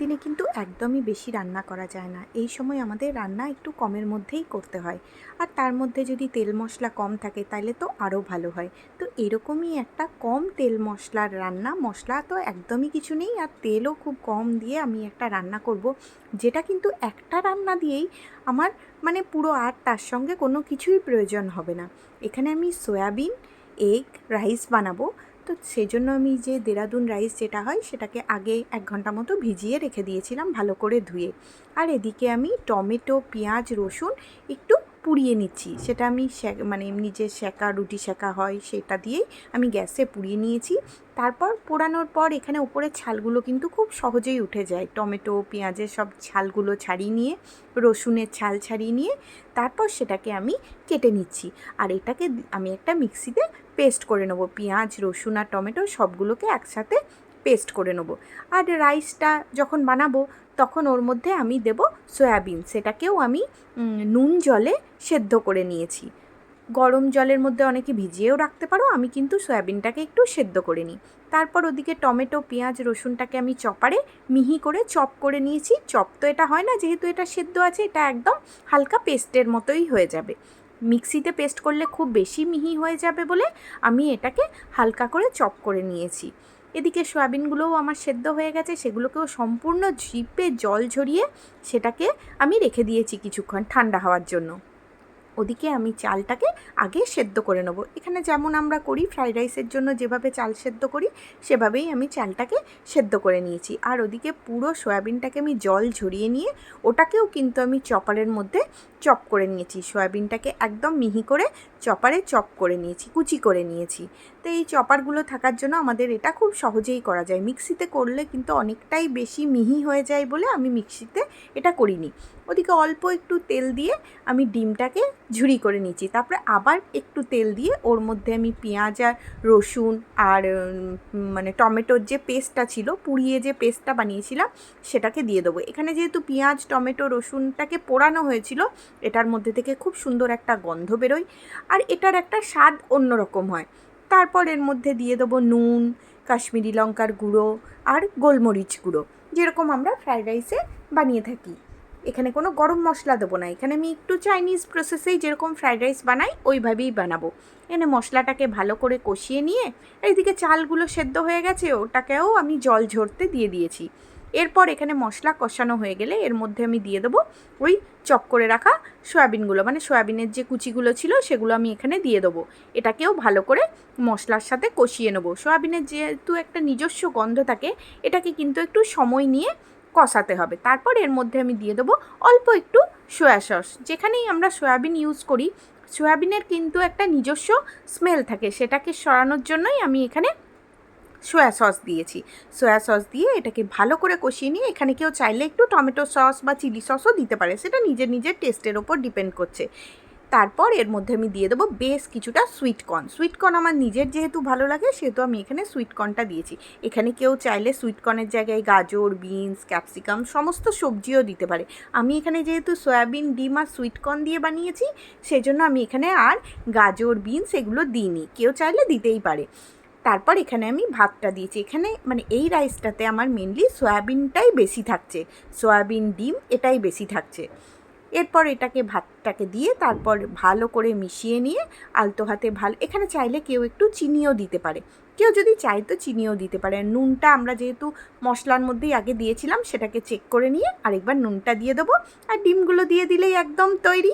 দিনে কিন্তু একদমই বেশি রান্না করা যায় না। এই সময় আমাদের রান্না একটু কমের মধ্যেই করতে হয়। আর তার মধ্যে যদি তেল মশলা কম থাকে তাহলে তো আরও ভালো হয়। তো এরকমই একটা কম তেল মশলার রান্না, মশলা তো একদমই কিছু নেই, আর তেলও খুব কম দিয়ে আমি একটা রান্না করব, যেটা কিন্তু একটা রান্না দিয়েই আমার মানে পুরো আর তার সঙ্গে কোনো কিছুই প্রয়োজন হবে না। এখানে আমি সয়াবিন, এগ, রাইস বানাবো। তো সেজন্য আমি যে দেরাদুন রাইস যেটা হয়, সেটাকে আগে এক ঘণ্টা মতো ভিজিয়ে রেখে দিয়েছিলাম ভালো করে ধুয়ে। আর এদিকে আমি টমেটো, পেঁয়াজ, রসুন একটু পুড়িয়ে নিচ্ছি। সেটা আমি মানে এমনি যে সেকা রুটি সেকা হয়, সেটা দিয়েই আমি গ্যাসে পুড়িয়ে নিয়েছি। তারপর পোড়ানোর পর এখানে উপরের ছালগুলো কিন্তু খুব সহজেই উঠে যায়। টমেটো, পেঁয়াজের সব ছালগুলো ছাড়িয়ে নিয়ে, রসুনের ছাল ছাড়িয়ে নিয়ে, তারপর সেটাকে আমি কেটে নিচ্ছি। আর এটাকে আমি একটা মিক্সিতে পেস্ট করে নেব। পেঁয়াজ, রসুন আর টমেটো সবগুলোকে একসাথে পেস্ট করে নেব। আর রাইসটা যখন বানাবো, তখন ওর মধ্যে আমি দেব সয়াবিন সেটাকেও আমি নুন জলে সেদ্ধ করে নিয়েছি। গরম জলের মধ্যে অনেকে ভিজিয়েও রাখতে পারো, আমি কিন্তু সয়াবিনটাকে একটু সেদ্ধ করে নিই। তারপর ওদিকে টমেটো, পেঁয়াজ, রসুনটাকে আমি চপারে মিহি করে চপ করে নিয়েছি। চপ তো এটা হয় না, যেহেতু এটা সেদ্ধ আছে, এটা একদম হালকা পেস্টের মতোই হয়ে যাবে। মিক্সিতে পেস্ট করলে খুব বেশি মিহি হয়ে যাবে বলে আমি এটাকে হালকা করে চপ করে নিয়েছি। এদিকে সয়াবিনগুলোও আমার সেদ্ধ হয়ে গেছে, সেগুলোকেও সম্পূর্ণ ঝিপে জল ঝরিয়ে সেটাকে আমি রেখে দিয়েছি কিছুক্ষণ ঠান্ডা হওয়ার জন্য। ওদিকে আমি চালটাকে আগে সেদ্ধ করে নেব। এখানে যেমন আমরা করি ফ্রাইড রাইসের জন্য যেভাবে চাল সেদ্ধ করি, সেভাবেই আমি চালটাকে সেদ্ধ করে নিয়েছি। আর ওদিকে পুরো সয়াবিনটাকে আমি জল ঝরিয়ে নিয়ে ওটাকেও কিন্তু আমি চপারের মধ্যে চপ করে নিয়েছি। সয়াবিনটাকে একদম মিহি করে চপারে চপ করে নিয়েছি, কুচি করে নিয়েছি। তো এই চপারগুলো থাকার জন্য আমাদের এটা খুব সহজেই করা যায়। মিক্সিতে করলে কিন্তু অনেকটাই বেশি মিহি হয়ে যায় বলে আমি মিক্সিতে এটা করিনি। ওদিকে অল্প একটু তেল দিয়ে আমি ডিমটাকে ঝুরি করে নিচ্ছি তারপরে আবার একটু তেল দিয়ে ওর মধ্যে আমি পেঁয়াজ আর রসুন আর মানে টমেটোর যে পেস্টটা ছিল, পুড়িয়ে যে পেস্টটা বানিয়েছিলাম, সেটাকে দিয়ে দেবো। এখানে যেহেতু পেঁয়াজ, টমেটো, রসুনটাকে পোড়ানো হয়েছিল, এটার মধ্যে থেকে খুব সুন্দর একটা গন্ধ বেরোয়। আর এটার একটা স্বাদ অন্যরকম হয়। তারপর এর মধ্যে দিয়ে দেবো নুন, কাশ্মীরি লঙ্কার গুঁড়ো আর গোলমরিচ গুঁড়ো, যেরকম আমরা ফ্রাইড রাইসে বানিয়ে থাকি। এখানে কোনো গরম মশলা দেবো না, এখানে আমি একটু চাইনিজ প্রসেসেই যেরকম ফ্রাইড রাইস বানাই, ওইভাবেই বানাবো। এখানে মশলাটাকে ভালো করে কষিয়ে নিয়ে, এইদিকে চালগুলো সেদ্ধ হয়ে গেছে, ওটাকেও আমি জল ঝরতে দিয়ে দিয়েছি। এরপর এখানে মশলা কষানো হয়ে গেলে এর মধ্যে আমি দিয়ে দেবো ওই চপ করে রাখা সয়াবিনগুলো। মানে সয়াবিনের যে কুচিগুলো ছিল সেগুলো আমি এখানে দিয়ে দেবো। এটাকেও ভালো করে মশলার সাথে কষিয়ে নেব। সয়াবিনের যেহেতু একটা নিজস্ব গন্ধ থাকে, এটাকে কিন্তু একটু সময় নিয়ে কষাতে হবে। তারপর এর মধ্যে আমি দিয়ে দেবো অল্প একটু সয়া সস। যেখানেই আমরা সয়াবিন ইউজ করি, সয়াবিনের কিন্তু একটা নিজস্ব স্মেল থাকে। সেটাকে সরানোর জন্যই আমি এখানে সয়া সস দিয়েছি। সয়া সস দিয়ে এটাকে ভালো করে কষিয়ে নিয়ে এখানে কেউ চাইলে একটু টমেটো সস বা চিলি সসও দিতে পারে। সেটা নিজের নিজের টেস্টের ওপর ডিপেন্ড করছে। তারপর এর মধ্যে আমি দিয়ে দেবো বেশ কিছুটা সুইট কর্ন সুইট কর্ন আমার নিজের যেহেতু ভালো লাগে, সেহেতু আমি এখানে সুইট কর্নটা দিয়েছি। এখানে কেউ চাইলে সুইট কর্নের জায়গায় গাজর বিনস ক্যাপসিকাম সমস্ত সবজিও দিতে পারে। আমি এখানে যেহেতু সয়াবিন, ডিম আর সুইট কর্ন দিয়ে বানিয়েছি, সেজন্য আমি এখানে আর গাজর বিনস এগুলো দিইনি। কেউ চাইলে দিতেই পারে। তারপর এখানে আমি ভাতটা দিয়েছি। এখানে মানে এই রাইসটাতে আমার মেনলি সয়াবিনটাই বেশি থাকছে। সয়াবিন, ডিম এটাই বেশি থাকছে। এরপর এটাকে ভাতটাকে দিয়ে তারপর ভালো করে মিশিয়ে নিয়ে আলতো হাতে ভালো, এখানে চাইলে কেউ একটু চিনিও দিতে পারে। কেউ যদি চায় তো চিনিও দিতে পারে। নুনটা আমরা যেহেতু মশলার মধ্যেই আগে দিয়েছিলাম, সেটাকে চেক করে নিয়ে আরেকবার নুনটা দিয়ে দেবো। আর ডিমগুলো দিয়ে দিলেই একদম তৈরি।